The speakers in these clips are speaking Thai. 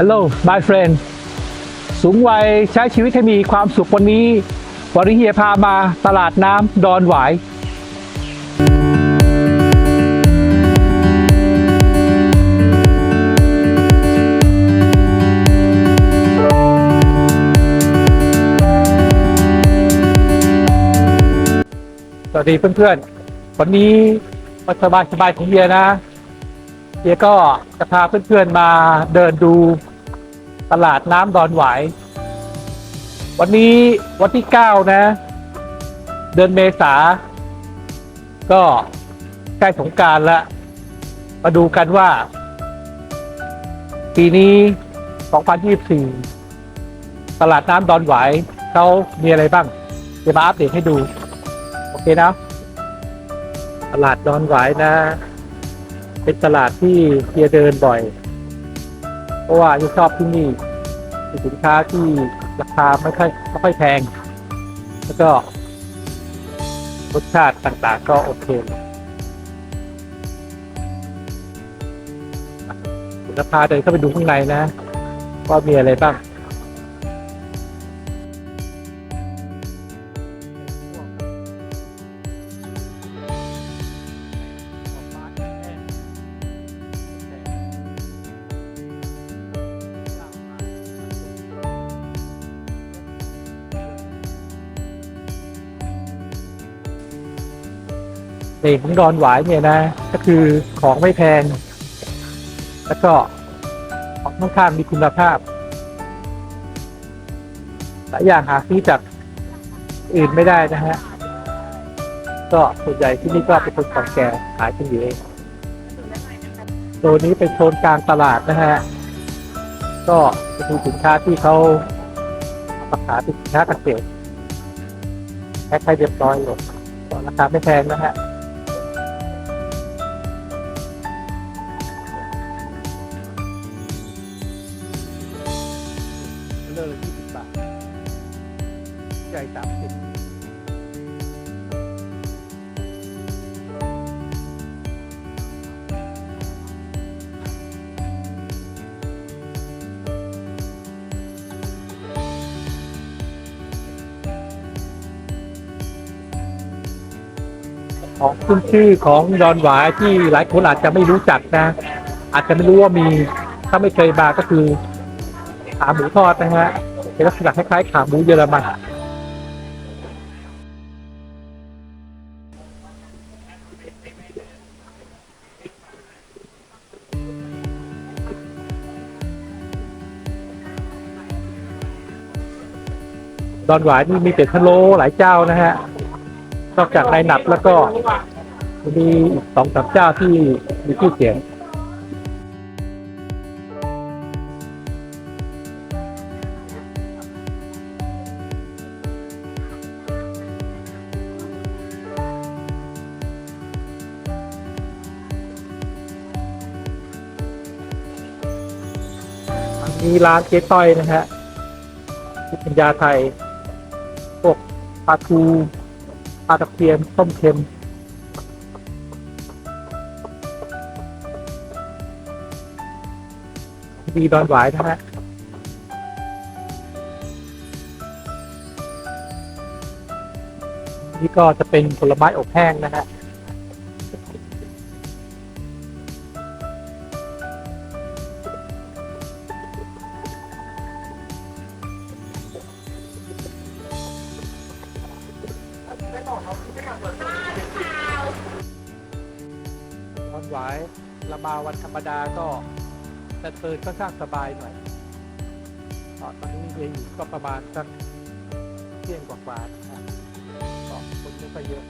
Hello my friend สูงวัยใช้ชีวิตให้มีความสุขวันนี้วริเฮียพามาตลาดน้ำดอนหวายสวัสดีเพื่อนๆ วันนี้มาสบายสบายๆของเฮียนะเฮียก็จะพาเพื่อนๆมาเดินดู ตลาดน้ำดอนหวาย วันนี้วันที่เก้านะ เดือนเมษา ก็ใกล้สงการแล้ว มาดูกันว่า ปีนี้ 2024 ตลาดน้ำดอนหวายเขามีอะไรบ้าง เดี๋ยวมาอัปเดตให้ดู โอเคนะ ตลาดดอนหวายนะ เป็นตลาดที่เฮียเดินบ่อย เพราะว่าเฮียชอบที่นี่มีสินค้าที่ราคาไม่ค่อยไม่ค่อยแพง แล้วก็รสชาติต่างๆ ก็โอเคราคาเดินเข้าไปดูข้างในนะ ว่ามีอะไรบ้าง เด็กของดอนหวายเนี่ยนะ ก็คือของไม่แพง แล้วก็ของค่อนข้างมีคุณภาพหลายอย่างหาซื้อจากอื่นไม่ได้นะฮะ ก็ส่วนใหญ่ที่นี่ก็เป็นคนของแก่ขายกันอยู่เองโซนนี้เป็นโซนกลางตลาดนะฮะ ก็จะมีสินค้าที่เขาเอามาขายเป็นสินค้าเกษตรแพ็คให้เรียบร้อยหมดก็ราคาไม่แพงนะฮะ เลิกยี่สิบบาทใหญ่สามสิบของขึ้นชื่อของดอนหวายที่หลายคนอาจจะไม่รู้จักนะ อาจจะไม่รู้ว่ามีถ้าไม่เคยมาก็คือ ขาหมูทอดนะฮะเป็นลักษณะคล้ายๆขาหมูเยอรมันดอนหวายนี่มีเป็ดพะโล้หลายเจ้านะฮะ นอกจากนายหนับแล้วก็มีอีกสองสามเจ้าที่มีชื่อเสียง มีร้านเจ๊ต้อยนะฮะที่เป็นยาไทย พวกปลาทูปลาตะเพียนต้มเค็มดีดอนหวายนะฮะนี่ก็จะเป็นผลไม้อบแห้งนะฮะ อนหวายละมาวันธรรมดาก็จะเดินค่อนข้างสบายหน่อยตอนนี้เรียอยู่ก็ประมาณสักเที่ยงกว่าๆนะฮะก็คนไม่ค่อยเยอะ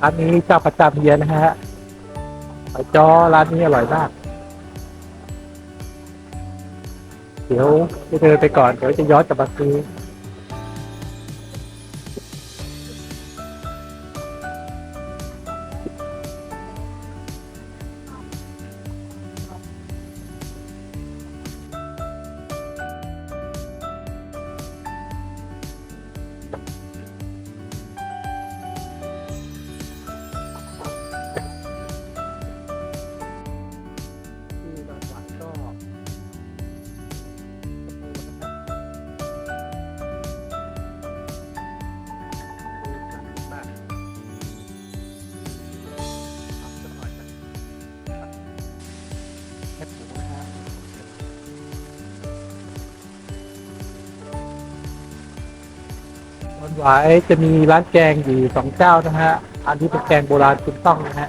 ร้านนี้เจ้าประจำเฮียนะฮะหอยจ้อร้านนี้อร่อยมาก เดี๋ยวจะเดินไปก่อน เดี๋ยวจะย้อนกลับมาซื้อ หวายจะมีร้านแกงอยู่สองเจ้านะฮะอันนี้เป็นแกงโบราณคุณต้องนะฮะ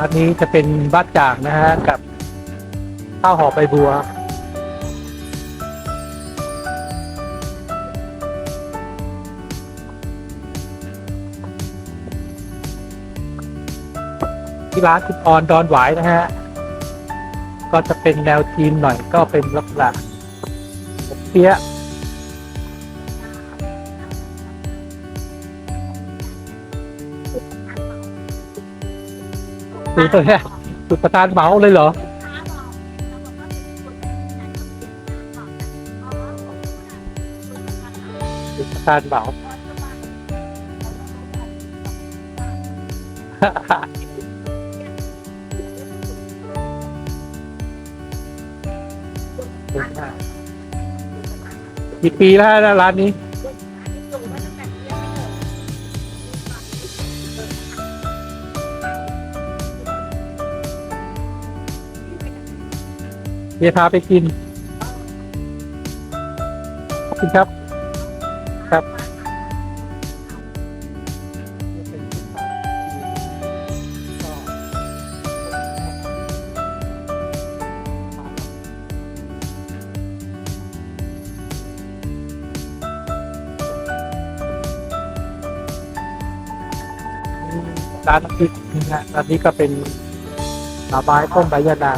อันนี้จะเป็นบ้านจ่างนะฮะกับข้าวห่อใบบัว ที่ร้านคุณออนดอนหวายนะฮะ ก็จะเป็นแนวจีนหน่อยก็เป็นลักษณะผมเปี๊ยะ สูตรตัวเนี้ยสูตรประธานเหมาเลยเหรอสูตรประธานเหมากี่ปีแล้วฮะร้านนี้ เดี๋ยวพาไปกินขอบคุณครับ ครับร้านน้ำพริกนะฮะร้านนี้ก็เป็นหน่อไม้ต้มใบยะนา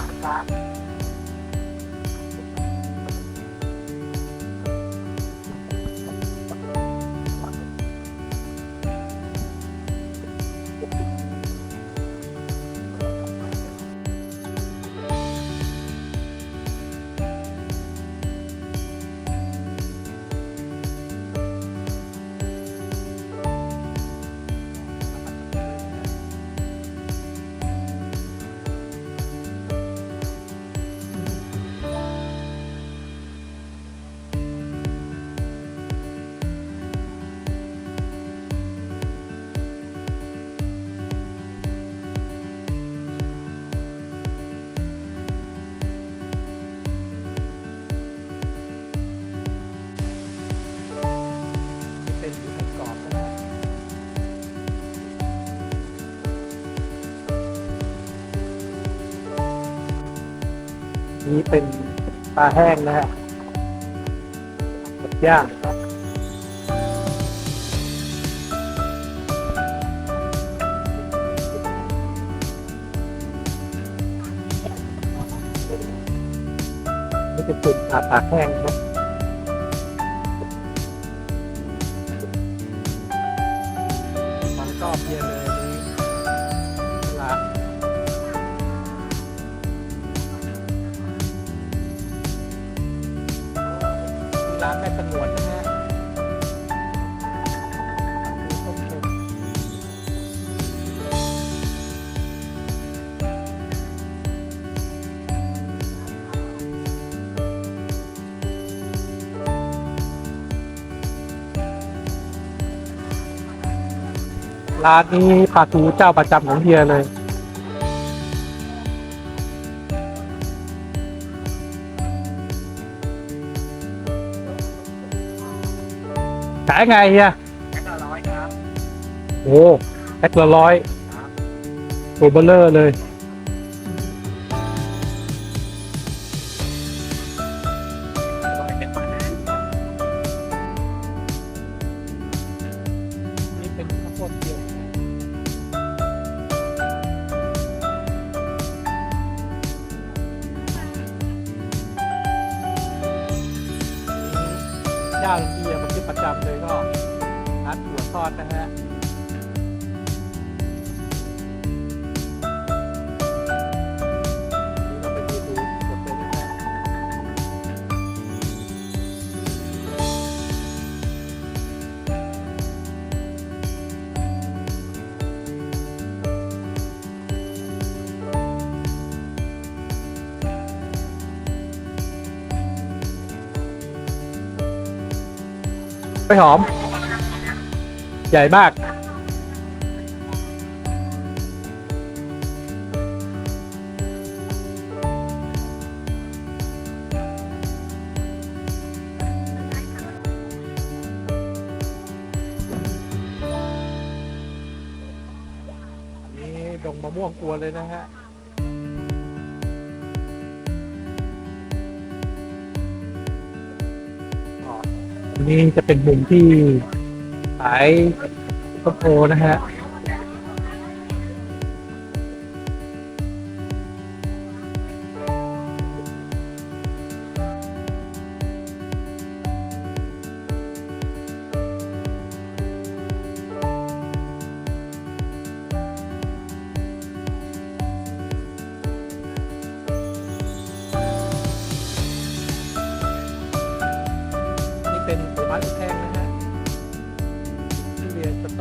นี่เป็นปลาแห้งนะฮะย่างนี่เป็นปลาปลาแห้งครับมันก็เพียเลย ร้านนี้ปลาทูเจ้าประจำของเฮียเลยขายไงเฮียแค่ละร้อยครับ โอ้แพ็คละร้อยโอเบลเลอร์เลยร้อย ไปหอม ใหญ่มาก นี่ดงมะม่วงกวนเลยนะฮะ นี่จะเป็นมุมที่ขายต้นโพนะฮะ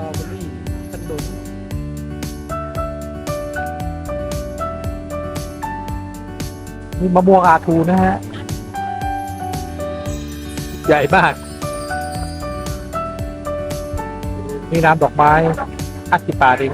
อเบอรี่ขนุนนี่มะม่วงอาทูนะฮะ ใหญ่มาก นี่น้ำดอกไม้50บาทเอง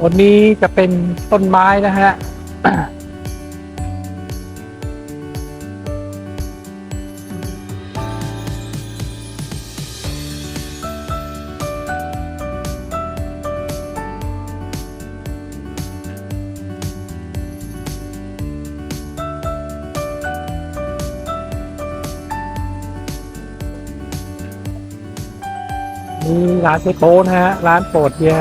โซนนี้จะเป็นต้นไม้นะฮะ นี่ร้านเจ๊โป้นะฮะ ร้านโปรดเฮีย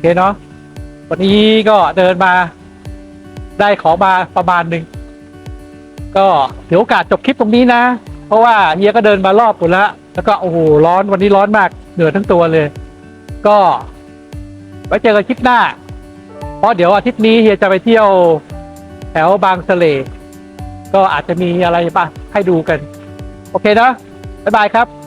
เคเนาะวันนี้ก็เดินมาได้ของมาประมาณหนึ่งก็ถือโอกาสจบคลิปตรงนี้นะ เพราะว่าเฮียก็เดินมารอบหมดแล้วแล้วก็โอ้โหร้อนวันนี้ร้อนมากเหนื่อยทั้งตัวเลย ก็ไว้เจอกันคลิปหน้า เพราะเดี๋ยวอาทิตย์นี้เฮียจะไปเที่ยวแถวบางสะเลก็อาจจะมีอะไรบ้างให้ดูกัน โอเคนะบ๊ายบายครับ